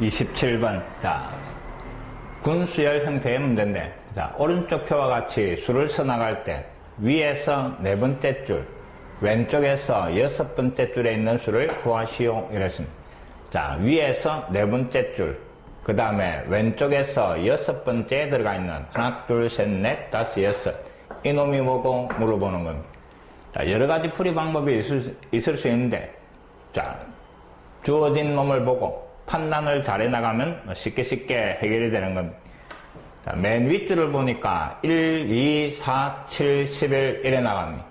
27번. 자, 군수열 형태의 문제인데, 자, 오른쪽 표와 같이 수를 써나갈 때, 위에서 네 번째 줄, 왼쪽에서 여섯 번째 줄에 있는 수를 구하시오. 이랬습니다. 자, 위에서 네 번째 줄, 그 다음에 왼쪽에서 여섯 번째에 들어가 있는 하나, 둘, 셋, 넷, 다섯, 여섯. 이놈이 뭐고 물어보는 겁니다. 자, 여러 가지 풀이 방법이 있을, 있을 수 있는데, 자, 주어진 놈을 보고 판단을 잘 해 나가면 뭐 쉽게 쉽게 해결이 되는 겁니다. 자, 맨 윗줄을 보니까 1, 2, 4, 7, 11 이래 나갑니다.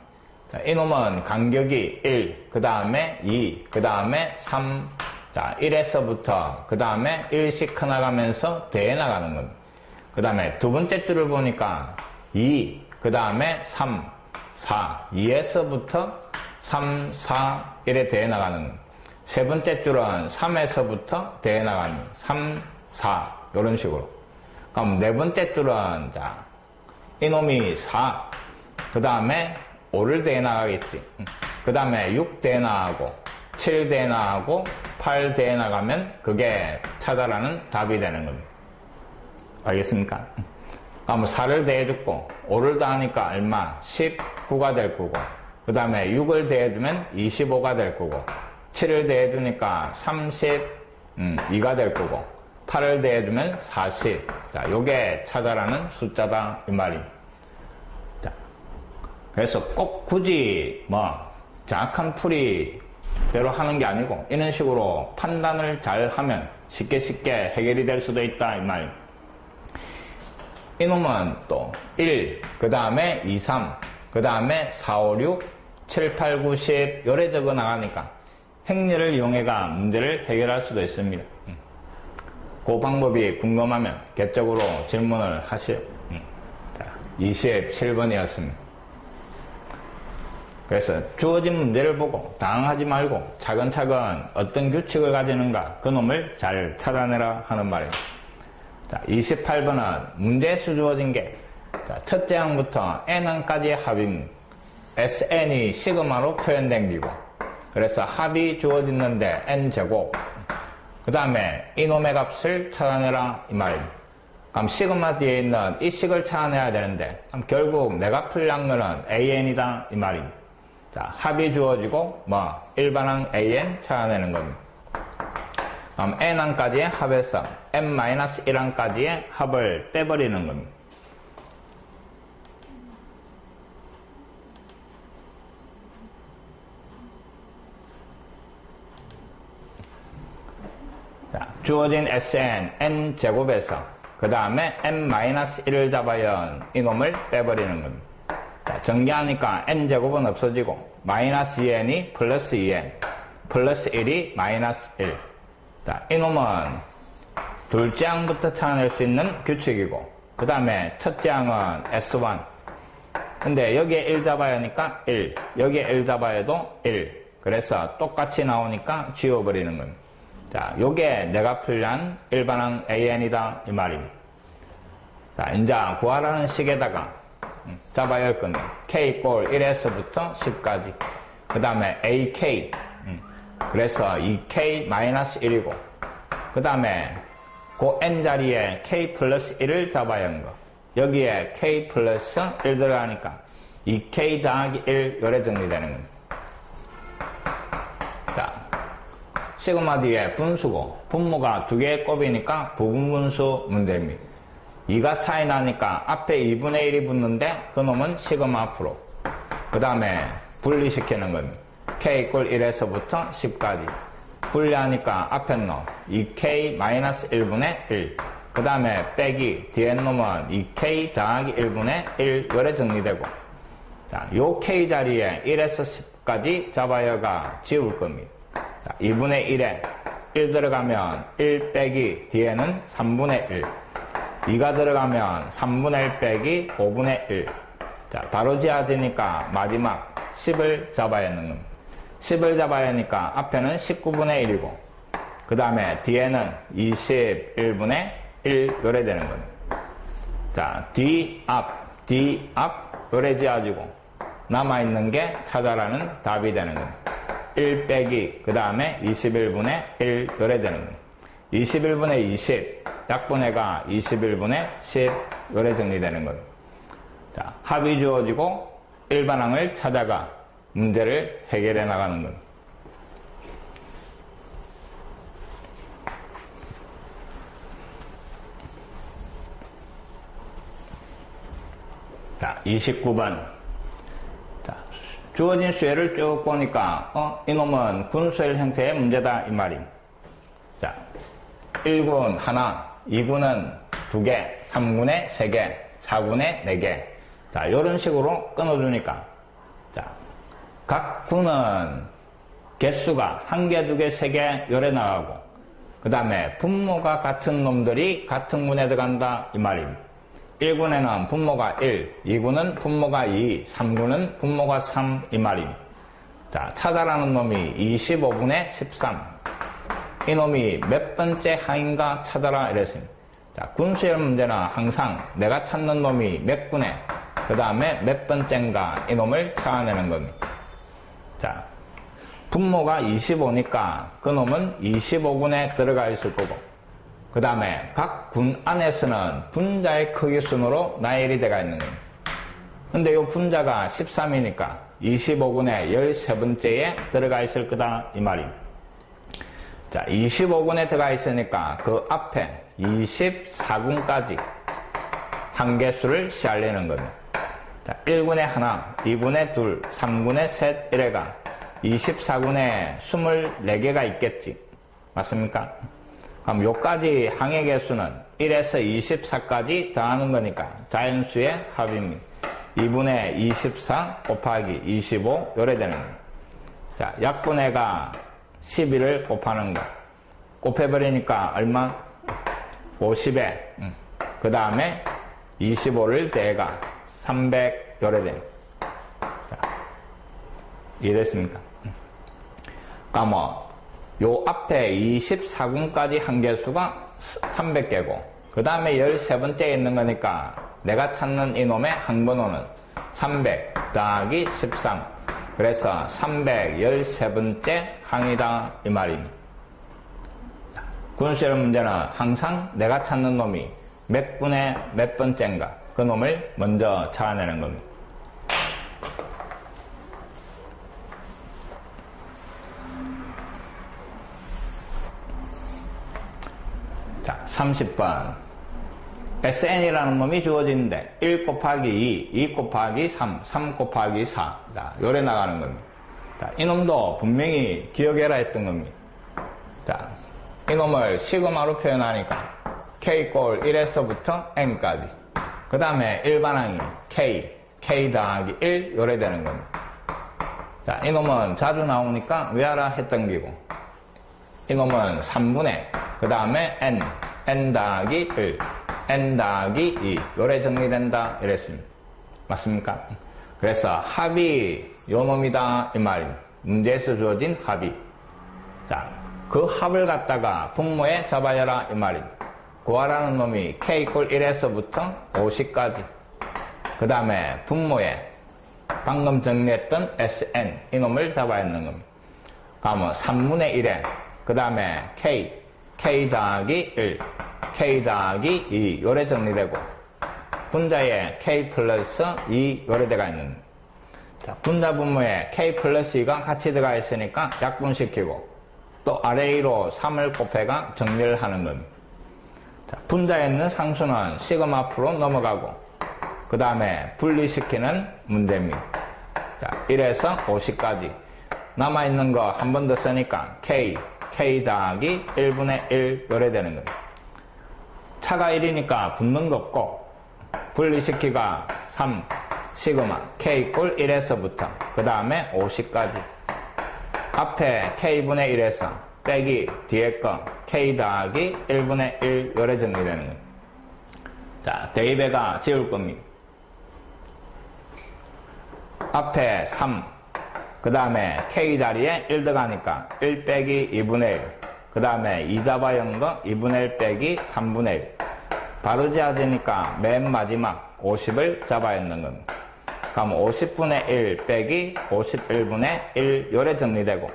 자, 이놈은 간격이 1, 그 다음에 2, 그 다음에 3, 자, 1에서부터 그 다음에 1씩 커나가면서 대해 나가는 겁니다. 그 다음에 두 번째 줄을 보니까 2, 그 다음에 3, 4, 2에서부터 3, 4, 1에 대해 나가는 겁니다. 세 번째 줄은 3에서부터 대해 나갑니다. 3, 4, 이런 식으로. 그럼 네 번째 줄은, 자, 이놈이 4, 그 다음에 5를 대해 나가겠지. 그 다음에 6 대해 나가고, 7 대해 나가고, 8 대해 나가면 그게 찾아라는 답이 되는 겁니다. 알겠습니까? 그럼 4를 대해줬고, 5를 더하니까 얼마? 19가 될 거고, 그 다음에 6을 대해주면 25가 될 거고, 7을 대해주니까 32가 될 거고, 8을 대해주면 40. 자, 요게 찾아라는 숫자다, 이 말입니다. 자, 그래서 꼭 굳이 뭐, 정확한 풀이대로 하는 게 아니고, 이런 식으로 판단을 잘 하면 쉽게 쉽게 해결이 될 수도 있다, 이 말입니다. 이놈은 또 1, 그 다음에 2, 3, 그 다음에 4, 5, 6, 7, 8, 9, 10 요래 적어 나가니까 행렬을 이용해가 문제를 해결할 수도 있습니다. 음. 그 방법이 궁금하면 개적으로 질문을 하시오. 음. 자, 27번이었습니다. 그래서 주어진 문제를 보고 당황하지 말고 차근차근 어떤 규칙을 가지는가 그놈을 잘 찾아내라 하는 말입니다. 자, 28번은 문제수 주어진 게 자, 첫째 항부터 n항까지의 합입니다. sn이 시그마로 표현된 기고 그래서 합이 주어지는데 n제곱 그 다음에 이놈의 값을 찾아내라 이 말입니다. 그럼 시그마 뒤에 있는 이 식을 찾아내야 되는데 그럼 결국 내가 풀 양면은 an이다 이 말입니다. 자, 합이 주어지고 뭐 일반항 an 찾아내는 겁니다. 그럼 n항까지의 합에서 n-1항까지의 합을 빼버리는 겁니다. 자, 주어진 Sn, n제곱에서 그 다음에 n-1을 잡아야 이놈을 빼버리는 겁니다. 자, 전개하니까 n제곱은 없어지고 마이너스 2n이 플러스 2n 플러스 1이 마이너스 1 자, 이놈은 둘째 항부터 찾아낼 수 있는 규칙이고 그 다음에 첫째 항은 S1 근데 여기에 1 잡아야 하니까 1 여기에 1 잡아야 해도 1 그래서 똑같이 나오니까 지워버리는 겁니다 자, 요게 내가 풀란 일반항 AN이다 이 말입니다 자, 이제 구하라는 식에다가 음, 잡아야 할 건데 K 꼴 1에서부터 10까지 그 다음에 AK 음, 그래서 2K-1이고 그 다음에 그 n자리에 k 플러스 1을 잡아야 하는 거. 여기에 k 플러스 1 들어가니까 2k 더하기 1 요래 정리되는 겁니다. 시그마 뒤에 분수고 분모가 두 개의 곱이니까 부분분수 문제입니다. 2가 차이 나니까 앞에 2분의 1이 붙는데 그놈은 시그마 앞으로 그 다음에 분리시키는 겁니다. k 이꼴 1에서부터 10까지 분리하니까 앞에 놈 2k-1분의 1. 그 다음에 빼기 뒤에 놈은 2k 더하기 1분의 1 요래 정리되고 자, 요 k 자리에 1에서 10까지 잡아여가 지울 겁니다. 자, 2분의 1에 1 들어가면 1 빼기 뒤에는 3분의 1. 2가 들어가면 3분의 1 빼기 5분의 1. 자, 바로 지어지니까 마지막 10을 잡아야 하는 겁니다. 10을 잡아야 하니까 앞에는 19분의 1이고 그 다음에 뒤에는 21분의 1 요래 되는 겁니다. 자, 뒤, 앞, 뒤, 앞 요래 지어지고 남아있는 게 찾아라는 답이 되는 겁니다. 1 빼기 그 다음에 21분의 1 요래 되는 겁니다. 21분의 20, 약분해가 21분의 10, 요래 정리되는 겁니다. 자, 합이 주어지고 일반항을 찾아가 문제를 해결해 나가는 겁니다. 자, 29번. 자, 주어진 수혜를 쭉 보니까, 어, 이놈은 분수의 형태의 문제다, 이 말임. 자, 1군 하나, 2군은 두 개, 3군에 세 개, 4군에 네 개. 자, 이런 식으로 끊어주니까. 자, 각 군은 개수가 한 개, 두 개, 세 개, 요래 나가고, 그 다음에 분모가 같은 놈들이 같은 군에 들어간다, 이 말입니다. 1군에는 분모가 1, 2군은 분모가 2, 3군은 분모가 3, 이 말입니다. 자, 찾아라는 놈이 25분의 13. 이 놈이 몇 번째 항인가 찾아라 이랬습니다. 자, 군수열 문제는 항상 내가 찾는 놈이 몇 군에, 그 다음에 몇 번째인가 이 놈을 찾아내는 겁니다. 자, 분모가 25니까 그 놈은 25군에 들어가 있을 거고, 그 다음에 각 군 안에서는 분자의 크기 순으로 나열이 되어 있는 겁니다. 근데 이 분자가 13이니까 25군의 13번째에 들어가 있을 거다 이 말입니다. 자, 25군에 들어가 있으니까 그 앞에 24군까지 한 개수를 시알리는 겁니다. 자, 1군에 하나, 2군에 둘, 3군에 셋 이래가 24군에 24개가 있겠지. 맞습니까? 그럼 요까지 항의 개수는 1에서 24까지 더하는 거니까 자연수의 합입니다. 2분의 24 곱하기 25 요래 되는 겁니다. 자, 약분해가 12를 곱하는 거. 곱해버리니까 얼마? 50에 음. 그 다음에 25를 대가 300 요래 되는 자, 이해됐습니까? 음. 그러면 뭐 요 앞에 24군까지 한 개수가 300개고 그 다음에 13번째에 있는 거니까 내가 찾는 이놈의 항번호는 300 더하기 13 그래서 313번째 항이다 이 말입니다. 군수열 문제는 항상 내가 찾는 놈이 몇 분의 몇 번째인가 그 놈을 먼저 찾아내는 겁니다. 자, 30번. SN이라는 놈이 주어지는데 1 곱하기 2, 2 곱하기 3, 3 곱하기 4. 자, 요래 나가는 겁니다. 자, 이놈도 분명히 기억해라 했던 겁니다. 자, 이놈을 시그마로 표현하니까 K 꼴 1에서부터 N까지. 그 다음에 일반항이 K, K 더하기 1 요래 되는 겁니다. 자, 이놈은 자주 나오니까 외하라 했던 기고. 이놈은 3분의 그 다음에 n, n 더하기 1, n 더하기 2 요래 정리된다 이랬습니다. 맞습니까? 그래서 합이 요 놈이다 이 말입니다. 문제에서 주어진 합이. 자, 그 합을 갖다가 분모에 잡아야라 이 말입니다. 구하라는 놈이 k 꼴 1에서부터 50까지. 그 다음에 분모에 방금 정리했던 sn 이놈을 잡아야 하는 겁니다. 그러면 3분의 1에 그 다음에 k k 더하기 1, k 더하기 2 요래 정리되고 분자에 k 플러스 2 요래 들어가 있는 자, 분자 분모에 k 플러스 2가 같이 들어가 있으니까 약분시키고 또 아래 2로 3을 곱해가 정리를 하는 겁니다. 자, 분자에 있는 상수는 시그마 앞으로 넘어가고 그 다음에 분리시키는 문제입니다. 자, 1에서 50까지 남아있는 거 한 번 더 쓰니까 k k 더하기 1분의 1 요래 되는 겁니다. 차가 1이니까 붙는 거 없고 분리시키가 3 시그마 k 꼴 1에서부터 그 다음에 50까지 앞에 k분의 1에서 빼기 뒤에 거 k 더하기 1분의 1 요래 정리되는 겁니다. 자 대입에가 지울 겁니다. 앞에 3, 그 다음에 K 자리에 1 들어가니까 1 빼기 2분의 1. 그 다음에 2 잡아연 거 2분의 1 빼기 3분의 1. 바로 지어지니까 맨 마지막 50을 잡아야 하는 겁니다. 그럼 50분의 1 빼기 51분의 1 요래 정리되고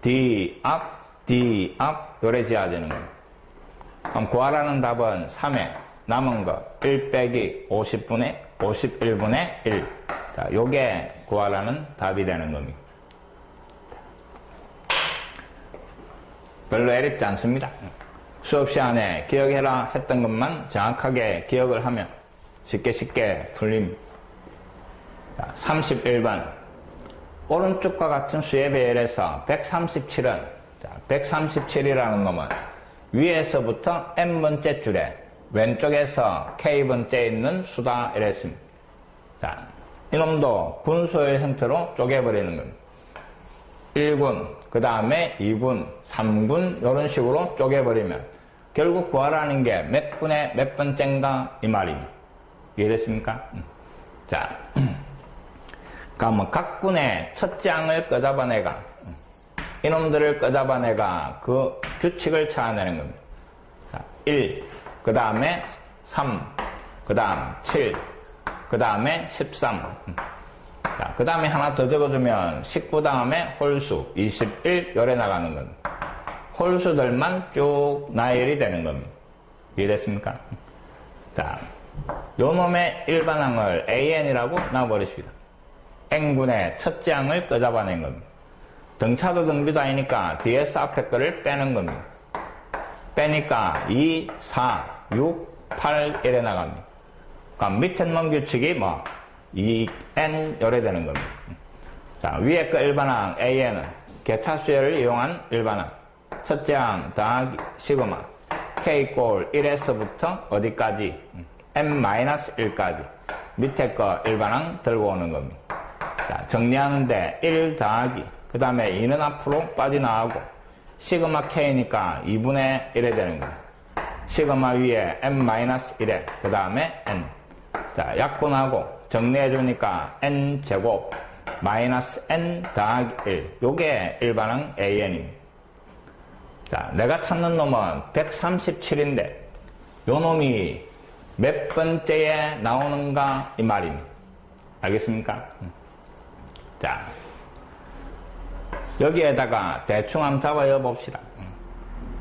D 앞, D 앞 요래 지어지는 겁니다. 그럼 구하라는 답은 3에 남은 거1 빼기 50분의 51분의 1. 자, 요게 구하라는 답이 되는 겁니다. 별로 어렵지 않습니다. 수업 시간에 기억해라 했던 것만 정확하게 기억을 하면 쉽게 쉽게 풀립니다. 자, 31번. 오른쪽과 같은 수의 배열에서 137은, 자, 137이라는 놈은 위에서부터 n번째 줄에 왼쪽에서 k번째 있는 수다 이랬습니다. 자, 이놈도 분수의 형태로 쪼개버리는 겁니다. 1군, 그 다음에 2군, 3군 이런 식으로 쪼개버리면 결국 구하라는 게몇 군의 몇 번째인가 이 말입니다. 이해됐습니까? 음. 자, 그러면 각 군의 첫 장을 끄잡아내가 음. 이놈들을 끄잡아내가 그 규칙을 찾아내는 겁니다. 자, 1, 그 다음에 3, 그 다음 7, 그 다음에 13. 자, 그 다음에 하나 더 적어주면 19 다음에 홀수 21 열에 나가는 겁니다. 홀수들만 쭉 나열이 되는 겁니다. 이해됐습니까? 자, 요 놈의 일반항을 AN이라고 놔버리십니다. N군의 첫째 항을 끄잡아낸 겁니다. 등차도 등비도 아니니까 뒤에서 앞에 거를 빼는 겁니다. 빼니까 2, 4, 6, 8 이래 나갑니다. 그럼 밑에 놈 규칙이 뭐 2n 열에 되는 겁니다. 자 위에 거 일반항 AN은 개차수열을 이용한 일반항 첫째 항 더하기 시그마 K꼴 1에서부터 어디까지 n-1까지 밑에 거 일반항 들고 오는 겁니다. 자 정리하는데 1 더하기 그 다음에 2는 앞으로 빠져나가고 시그마 K니까 2분의 1에 되는 겁니다. 시그마 위에 n-1에 그 다음에 n 자 약분하고 정리해주니까 n제곱 마이너스 n 더하기 1 요게 일반항 an입니다. 자 내가 찾는 놈은 137인데 요 놈이 몇 번째에 나오는가 이 말입니다. 알겠습니까? 자 여기에다가 대충 한번 잡아여 봅시다.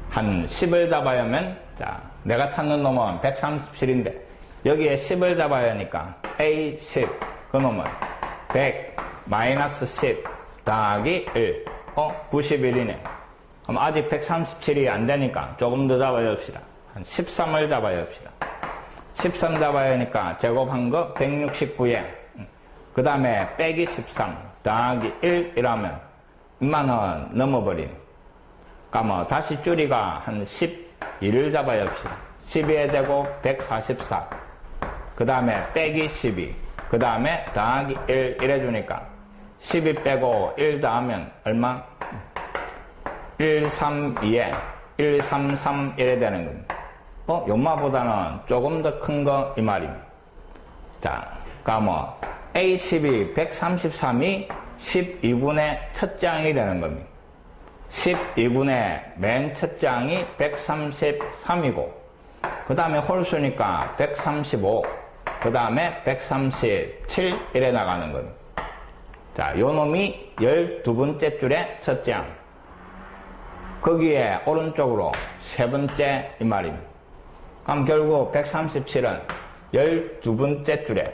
한 10을 잡아야면 자 내가 찾는 놈은 137인데 여기에 10을 잡아야 하니까 A 10 그놈은 100 마이너스 10 더하기 1 어? 91이네. 그럼 아직 137이 안 되니까 조금 더 잡아야 합시다. 한 13을 잡아야 합시다. 13 잡아야 하니까 제곱한 거 169에. 그 다음에 빼기 13 더하기 1 이라면 2만원 넘어버리네 그러면 다시 줄이가 한 12를 잡아야 합시다 12의 제곱 144. 그 다음에 빼기 12. 그 다음에 더하기 1 이래주니까 12 빼고 1 더하면 얼마? 1, 3, 2에 1, 3, 3 이래 되는 겁니다. 어? 연마보다는 조금 더 큰 거 이 말입니다. 자, 그러면 A12 133이 12분의 첫 장이 되는 겁니다. 12분의 맨 첫 장이 133이고 그 다음에 홀수니까 135, 그 다음에 137 이래 나가는 겁니다. 자, 요 놈이 12번째 줄의 첫째 항. 거기에 오른쪽으로 세 번째 이 말입니다. 그럼 결국 137은 12번째 줄에,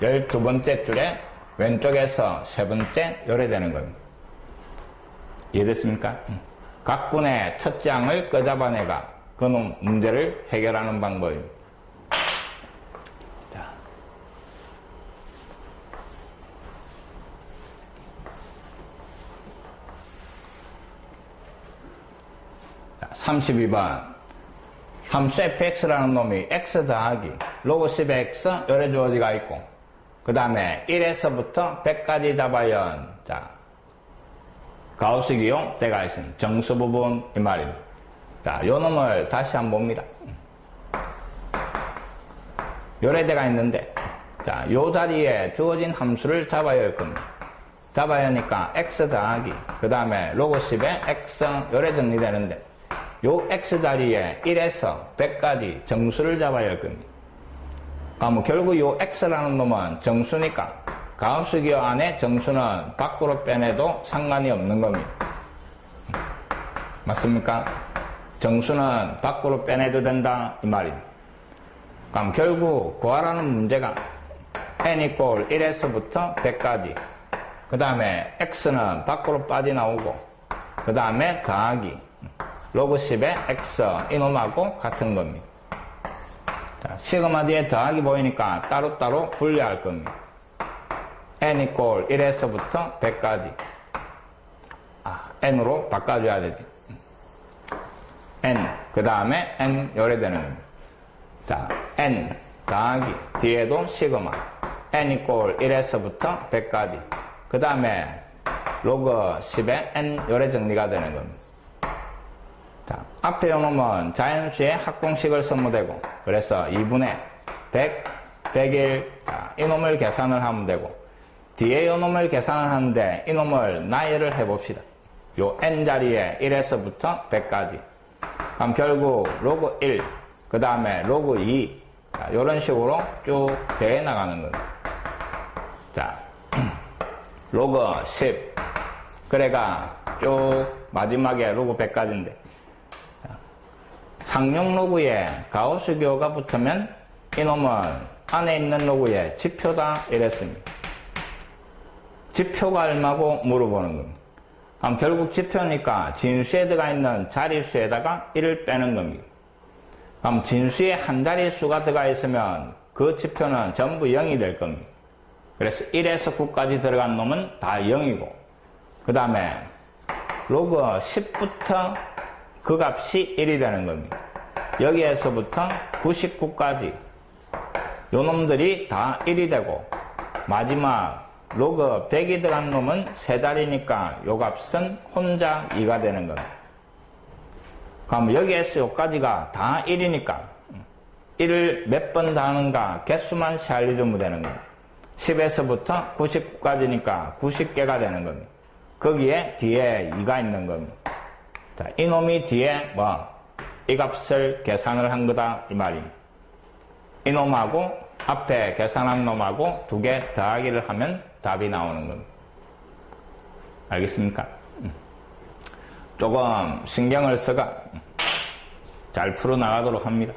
12번째 줄에 왼쪽에서 세 번째 요래 되는 겁니다. 이해됐습니까? 각 분의 첫째 항을 끄잡아내가 그놈 문제를 해결하는 방법입니다. 자. 자, 32번. 함수 fx라는 놈이 x 더하기 로그 10의 x 열의 주어지가 있고 그 다음에 1에서부터 100까지 잡아야 자 가우스 기용 때가 있습니다. 정수 부분 이 말입니다. 자, 요 놈을 다시 한번 봅니다. 요래대가 있는데, 자, 요 자리에 주어진 함수를 잡아야 할 겁니다. 잡아야 하니까 x 더하기, 그 다음에 로그 10에 x 요래 정리되는데, 요 x 자리에 1에서 100까지 정수를 잡아야 할 겁니다. 그러면 결국 요 x라는 놈은 정수니까 가우스기호 안에 정수는 밖으로 빼내도 상관이 없는 겁니다. 맞습니까? 정수는 밖으로 빼내도 된다 이 말입니다. 그럼 결국 구하라는 문제가 n 이꼴 1에서부터 100까지 그 다음에 x는 밖으로 빠져나오고 그 다음에 더하기 로그 10의 x 이놈하고 같은 겁니다. 자, 시그마 뒤에 더하기 보이니까 따로따로 분리할 겁니다. N 이꼴 1에서부터 100까지 아, n으로 바꿔줘야 되지. n 그 다음에 n 겁니다. 자, n 더하기 뒤에도 시그마 n 이꼴 1에서부터 100까지 그 다음에 로그 10에 n 요래 정리가 되는 겁니다. 자, 앞에 요놈은 자연수의 합공식을 써무되고 그래서 2분의 100, 101 자, 이놈을 계산을 하면 되고 뒤에 요놈을 계산을 하는데 이놈을 나열을 해봅시다. 요 n자리에 1에서부터 100까지 그럼 결국 로그 1, 그 다음에 로그 2 자, 이런 식으로 쭉 대해 나가는 겁니다. 자, 로그 10 그래가 쭉 마지막에 로그 100까지인데 상용 로그에 가우스 교가 붙으면 이놈은 안에 있는 로그에 지표다 이랬습니다. 지표가 얼마고 물어보는 겁니다. 그럼 결국 지표니까 진수에 들어가 있는 자릿수에다가 1을 빼는 겁니다. 그럼 진수에 한 자릿수가 들어가 있으면 그 지표는 전부 0이 될 겁니다. 그래서 1에서 9까지 들어간 놈은 다 0이고 그 다음에 로그 10부터 그 값이 1이 되는 겁니다. 여기에서부터 99까지 요 놈들이 다 1이 되고 마지막 로그 100이 들어간 놈은 세 자리니까 요 값은 혼자 2가 되는 겁니다. 그럼 여기에서 여기까지가 다 1이니까 1을 몇번 더하는가 개수만 살려주면 되는 겁니다. 10에서부터 99까지니까 90개가 되는 겁니다. 거기에 뒤에 2가 있는 겁니다. 자, 이놈이 뒤에 뭐, 이 값을 계산을 한 거다, 이 말입니다. 이놈하고 앞에 계산한 놈하고 두 개 더하기를 하면 답이 나오는 겁니다. 알겠습니까? 음. 조금 신경을 써가 잘 풀어나가도록 합니다.